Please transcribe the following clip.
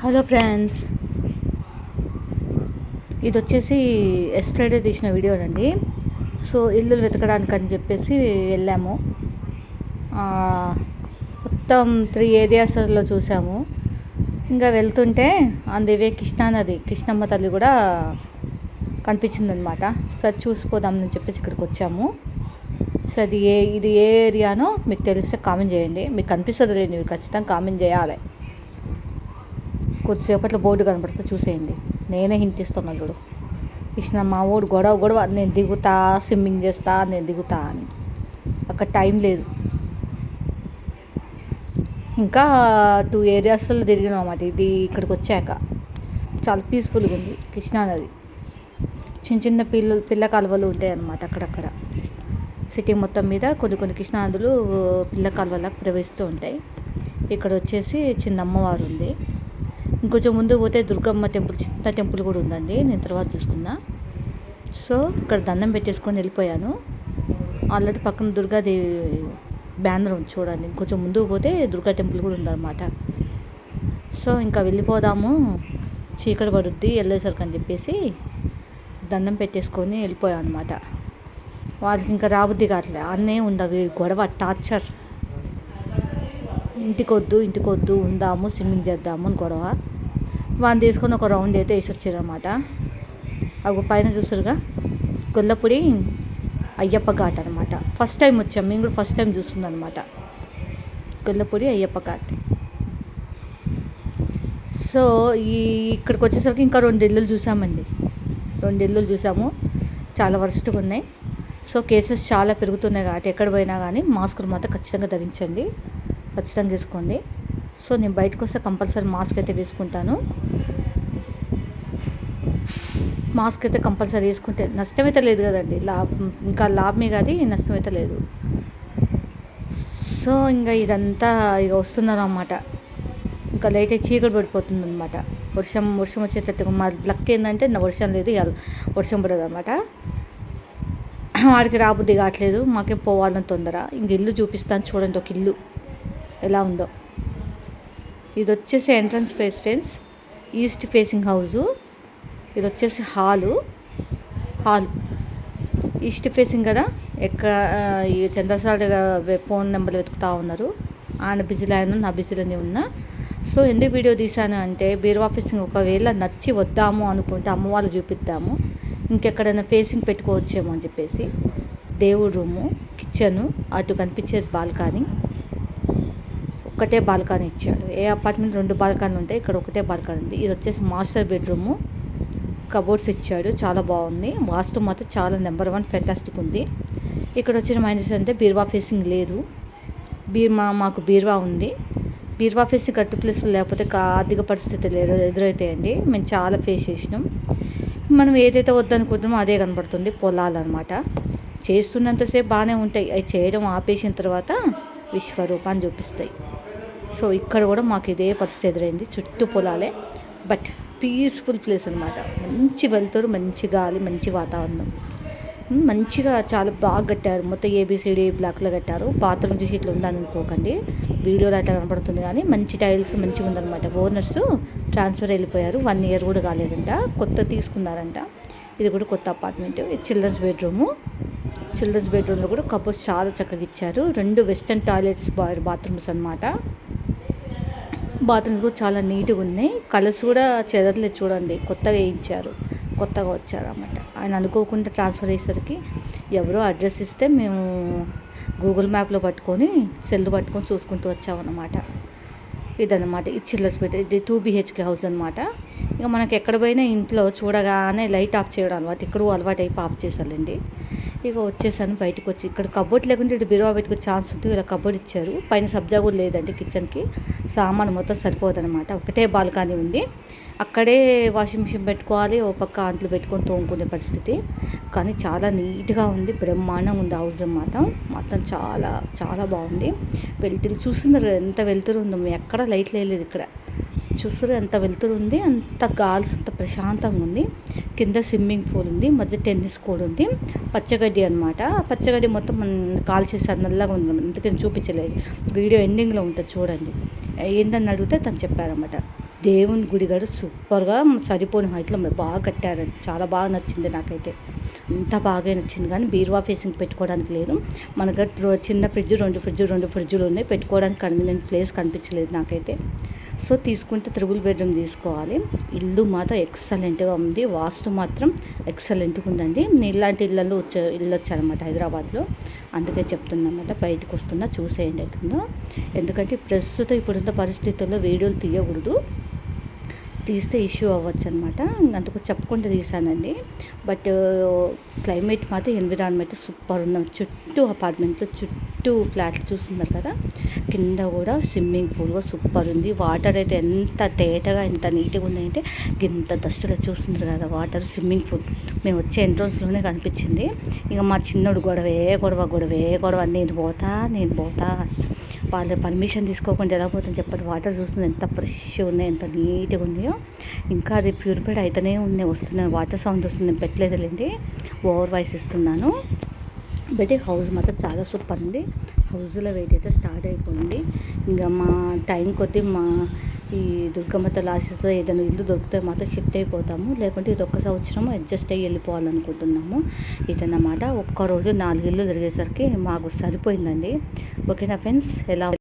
Hello friends ఇది వచ్చేసి yesterday తీసిన వీడియో అండి సో ఇల్లు వెతకడానికి అని చెప్పేసి వెళ్ళాము. మొత్తం త్రీ ఏరియాస్లో చూసాము. ఇంకా వెళ్తుంటే అందువే కృష్ణానది కృష్ణమ్మ తల్లి కూడా కనిపించిందనమాట. సరే చూసిపోదామని చెప్పేసి ఇక్కడికి వచ్చాము. సో అది ఏ ఇది ఏ ఏరియానో మీకు తెలిస్తే కామెంట్ చేయండి. మీకు కనిపిస్తుంది లేదు ఖచ్చితంగా కామెంట్ చేయాలి. కొద్దిసేపట్లో బోర్డు కనబడితే చూసేయండి. నేనే హింట్ ఇస్తున్నా చూడు. కృష్ణ మా ఊడు గొడవ గొడవ నేను దిగుతా స్విమ్మింగ్ చేస్తా నేను దిగుతా అని. అక్కడ టైం లేదు. ఇంకా టూ ఏరియాస్లో తిరిగినాం అన్నమాట. ఇది ఇక్కడికి వచ్చాక. చాలా పీస్ఫుల్గా ఉంది. కృష్ణానది చిన్న చిన్న పిల్ల పిల్ల కాలువలు ఉంటాయి అన్నమాట అక్కడక్కడ. సిటీ మొత్తం మీద కొన్ని కొన్ని కృష్ణానదులు పిల్ల కాలువలకు ప్రవహిస్తూ ఉంటాయి. ఇక్కడ వచ్చేసి చిన్న అమ్మవారు ఉంది. ఇంకొంచెం ముందు పోతే దుర్గమ్మ టెంపుల్ చిన్న టెంపుల్ కూడా ఉందండి. నేను తర్వాత చూసుకున్నా. సో ఇక్కడ దండం పెట్టేసుకొని వెళ్ళిపోయాను. ఆల్రెడీ పక్కన దుర్గాదేవి బ్యానర్ ఉంది చూడండి. ఇంకొంచెం ముందుకు పోతే దుర్గా టెంపుల్ కూడా ఉందన్నమాట. సో ఇంకా వెళ్ళిపోదాము. చీకటి పడుద్ది వెళ్ళేసరికి అని చెప్పేసి దండం పెట్టేసుకొని వెళ్ళిపోయాం అనమాట వాళ్ళకి ఇంకా రాబుద్ది కావట్లే. అన్నే ఉందా వీరి గొడవ టార్చర్. ఇంటికొద్దు ఇంటికొద్దు ఉందాము స్విమ్మింగ్ చేద్దాము అని గొడవ. వాడిని తీసుకొని ఒక రౌండ్ అయితే వేసి వచ్చారన్నమాట అవి పైన చూసారుగా గొల్లపూడి అయ్యప్ప ఘాట్ అనమాట ఫస్ట్ టైం వచ్చాం మేము కూడా ఫస్ట్ టైం చూస్తున్నాం అనమాట అయ్యప్ప ఘాట్. సో ఈ ఇక్కడికి వచ్చేసరికి ఇంకా రెండు ఇల్లులు చూసామండి. రెండు ఇల్లులు చూసాము. చాలా వరస్ట్గా ఉన్నాయి. సో కేసెస్ చాలా పెరుగుతున్నాయి కాబట్టి ఎక్కడ పోయినా కానీ మాస్కులు మాత్రం ఖచ్చితంగా ధరించండి. ఖచ్చితంగా వేసుకోండి. సో నేను బయటకు వస్తే కంపల్సరీ మాస్క్ అయితే వేసుకుంటాను. మాస్క్ అయితే కంపల్సరీ వేసుకుంటే నష్టం అయితే లేదు కదండి. లాభం ఇంకా లాభమే కాదు నష్టం అయితే లేదు. సో ఇంకా ఇదంతా ఇక వస్తున్నారు అన్నమాట ఇంకా లైట్ అయితే చీకటి పడిపోతుంది అనమాట వర్షం వర్షం వచ్చేటట్టు మా లక్ ఏంటంటే నా వర్షం లేదు ఇవాళ వర్షం పడదు అనమాట వాడికి రాబుద్ది కావట్లేదు మాకేం పోవాలని తొందర. ఇంక ఇల్లు చూపిస్తాను చూడండి ఒక ఇల్లు ఎలా ఉందో. ఇది వచ్చేసి entrance place friends east facing house ఇది వచ్చేసి హాలు. హాల్. ఈస్ట్ ఫేసింగ్ కదా? ఎక్క ఈ చంద్రసారి ఫోన్ నెంబర్ వెతుకుతూ ఉన్నారు. ఆయన బిజీలో ఆయన నా బిజీలోనే ఉన్నా. సో ఎందుకు వీడియో తీశాను అంటే బీరువా ఫేసింగ్ ఒకవేళ నచ్చి వద్దాము అనుకుంటే అమ్మ వాళ్ళు చూపిద్దాము. ఇంకెక్కడైనా ఫేసింగ్ పెట్టుకోవచ్చేమో అని చెప్పేసి. దేవుడు రూము కిచెను అటు కనిపించేది బాల్కనీ. ఒక్కటే బాల్కనీ ఇచ్చాడు. ఏ అపార్ట్మెంట్? రెండు బాల్కనీ ఉంటాయి. ఇక్కడ ఒకటే బాల్కనీ ఉంది. ఇది వచ్చేసి మాస్టర్ బెడ్రూము. కబోర్డ్స్ ఇచ్చాడు. చాలా బాగుంది. వాస్తు మాత్రం చాలా నెంబర్ వన్ ఫెంటాస్టిక్ ఉంది. ఇక్కడ వచ్చిన మైనస్ అంటే బీర్వా ఫేసింగ్ లేదు. బీర్మా మాకు బీర్వా ఉంది. బీర్వా ఫేసింగ్ కట్టు ప్లేస్ లేకపోతే ఆర్థిక పరిస్థితి లేదు. ఎదురైతాయండి మేము చాలా ఫేస్ చేసినాం. మనం ఏదైతే వద్దనుకుంటున్నామో అదే కనబడుతుంది. పొలాలన్నమాట. చేస్తున్నంతసేపు బాగానే ఉంటాయి. అవి చేయడం ఆపేసిన తర్వాత విశ్వరూపాన్ని చూపిస్తాయి. సో ఇక్కడ కూడా మాకు ఇదే పరిస్థితి ఎదురైంది. చుట్టూ పొలాలే. బట్ పీస్ఫుల్ ప్లేస్ అనమాట మంచి వెళ్తారు మంచి గాలి మంచి వాతావరణం. మంచిగా చాలా బాగా కట్టారు. మొత్తం ఏబిసిడి బ్లాక్లో కట్టారు. బాత్రూమ్ చూసి ఇట్లా ఉందని అనుకోకండి వీడియోలో అట్లా కనపడుతుంది కానీ మంచి టైల్స్ మంచిగా ఉందన్నమాట. ఓనర్స్ ట్రాన్స్ఫర్ వెళ్ళిపోయారు. వన్ ఇయర్ కూడా కాలేదంట. కొత్త తీసుకున్నారంట. ఇది కూడా కొత్త అపార్ట్మెంట్ ఇది చిల్డ్రన్స్ బెడ్రూము చిల్డ్రన్స్ బెడ్రూమ్లో కూడా కబోర్డ్స్ చాలా చక్కగా ఇచ్చారు. రెండు వెస్టర్న్ టాయిలెట్స్ బాత్రూమ్స్ అనమాట బాత్రూమ్స్ కూడా చాలా నీట్గా ఉన్నాయి. కలర్స్ కూడా చెదరలేదు చూడండి. కొత్తగా వేయించారు. కొత్తగా వచ్చారు అన్నమాట ఆయన అనుకోకుండా ట్రాన్స్ఫర్ అయ్యేసరికి ఎవరో అడ్రస్ ఇస్తే మేము గూగుల్ మ్యాప్లో పట్టుకొని సెల్ పట్టుకొని చూసుకుంటూ వచ్చామన్నమాట. ఇదన్నమాట. ఇది చిల్లర్స్ పెట్టి ఇది టూ బిహెచ్కే హౌస్ అనమాట ఇక మనకి ఎక్కడ పోయినా ఇంట్లో చూడగానే లైట్ ఆఫ్ చేయడం అనమాట ఇక్కడ అలవాటు అయిపోయి ఆఫ్ చేసాలండి ఇక వచ్చేసాను బయటకు వచ్చి ఇక్కడ కబోర్డ్ లేకుంటే ఇటు బిరువా పెట్టుకునే ఛాన్స్ ఉంటుంది ఇలా కబోర్డ్ ఇచ్చారు. పైన సబ్జా కూడా లేదండి కిచెన్కి. సామాన్ మొత్తం సరిపోదన్నమాట. ఒకటే బాల్కనీ ఉంది. అక్కడే వాషింగ్ మిషన్ పెట్టుకోవాలి ఓ పక్క అంట్లు పెట్టుకొని తోముకునే పరిస్థితి. కానీ చాలా నీట్గా ఉంది బ్రహ్మాండంగా ఉంది హౌస్ మాత్రం మొత్తం చాలా చాలా బాగుంది. వెళ్తురు చూస్తున్నారు ఎంత వెళ్తురు ఉందో ఎక్కడ లైట్ లేదు ఇక్కడ. చూస్తారు ఎంత వెళ్తురు ఉంది అంత గాల్స్ అంత ప్రశాంతంగా ఉంది. కింద స్విమ్మింగ్ పూల్ ఉంది మధ్య టెన్నిస్ కోడ్ ఉంది. పచ్చగడ్డి అనమాట పచ్చగడ్డి మొత్తం మనం కాల్ చేశారు నల్లగా ఉంది అందుకని చూపించలేదు. వీడియో ఎండింగ్లో ఉంటుంది చూడండి. ఏందని అడిగితే తను చెప్పారన్నమాట. దేవుని గుడి కూడా సూపర్గా సరిపోని హైట్లో బాగా కట్టారండి చాలా బాగా నచ్చింది నాకైతే. అంత బాగా నచ్చింది కానీ బీరువా ఫేసింగ్ పెట్టుకోవడానికి లేదు. మన దగ్గర చిన్న ఫ్రిడ్జ్ రెండు ఫ్రిడ్జ్ రెండు ఫ్రిడ్జ్లు ఉన్నాయి. పెట్టుకోవడానికి కన్వీనియంట్ ప్లేస్ కనిపించలేదు నాకైతే. సో తీసుకుంటే త్రిబుల్ బెడ్రూమ్ తీసుకోవాలి. ఇల్లు మాత్రం ఎక్సలెంట్గా ఉంది. వాస్తు మాత్రం ఎక్సలెంట్గా ఉందండి. నేను ఇలాంటి ఇళ్ళల్లో వచ్చే ఇల్లు వచ్చానమాట హైదరాబాద్లో. అందుకే చెప్తున్నమాట బయటకు వస్తున్నా చూసేయండి ఎట్లుందో ఎందుకంటే ప్రస్తుతం ఇప్పుడున్న పరిస్థితుల్లో వీడియోలు తీయకూడదు. తీస్తే ఇష్యూ అవ్వచ్చు అనమాట అందుకు చెప్పకుండా తీసానండి. బట్ క్లైమేట్ మాత్రం ఎన్విరాన్మెంట్ సూపర్ ఉంది. చుట్టూ అపార్ట్మెంట్లో చుట్టూ ఫ్లాట్లు చూస్తున్నారు కదా కింద కూడా స్విమ్మింగ్ పూల్ సూపర్ ఉంది. వాటర్ అయితే ఎంత తేటగా ఎంత నీట్గా ఉన్నాయంటే ఇంత దస్తులో చూస్తున్నారు కదా వాటర్ స్విమ్మింగ్ పూల్. మేము వచ్చే ఎంట్రన్స్లోనే కనిపించింది. ఇక మా చిన్నోడు గొడవే గొడవ గొడవే గొడవ నేను పోతా నేను పోతా వాళ్ళ పర్మిషన్ తీసుకోకుండా ఎలా పోతాను చెప్పండి. వాటర్ చూస్తుంది ఎంత ఫ్రెష్ ఉన్నాయి ఎంత నీట్గా ఉన్నాయో. ఇంకా అది ప్యూరిఫైడ్ అయితేనే ఉన్నాయి వస్తున్నాయి. వాటర్ సౌండ్ వస్తుంది నేను పెట్టలేదులేండి ఓవర్ వాయిస్ ఇస్తున్నాను. బట్ హౌస్ మాత్రం చాలా సూపర్ ఉంది. హౌస్లో వెయిట్ అయితే స్టార్ట్ అయిపోయింది. ఇంకా మా టైం కొద్దీ మా ఈ దుర్గమ్మ తల్లి ఏదైనా ఇల్లు దొరికితే మాత్రం షిఫ్ట్ అయిపోతాము. లేకుంటే ఇది ఒక్క సంవత్సరం అడ్జస్ట్ అయ్యి వెళ్ళిపోవాలనుకుంటున్నాము. ఇదన్నమాట. ఒక్కరోజు నాలుగు ఇల్లు తిరిగేసరికి మాకు సరిపోయిందండి. ఓకేనా ఫ్రెండ్స్? ఎలా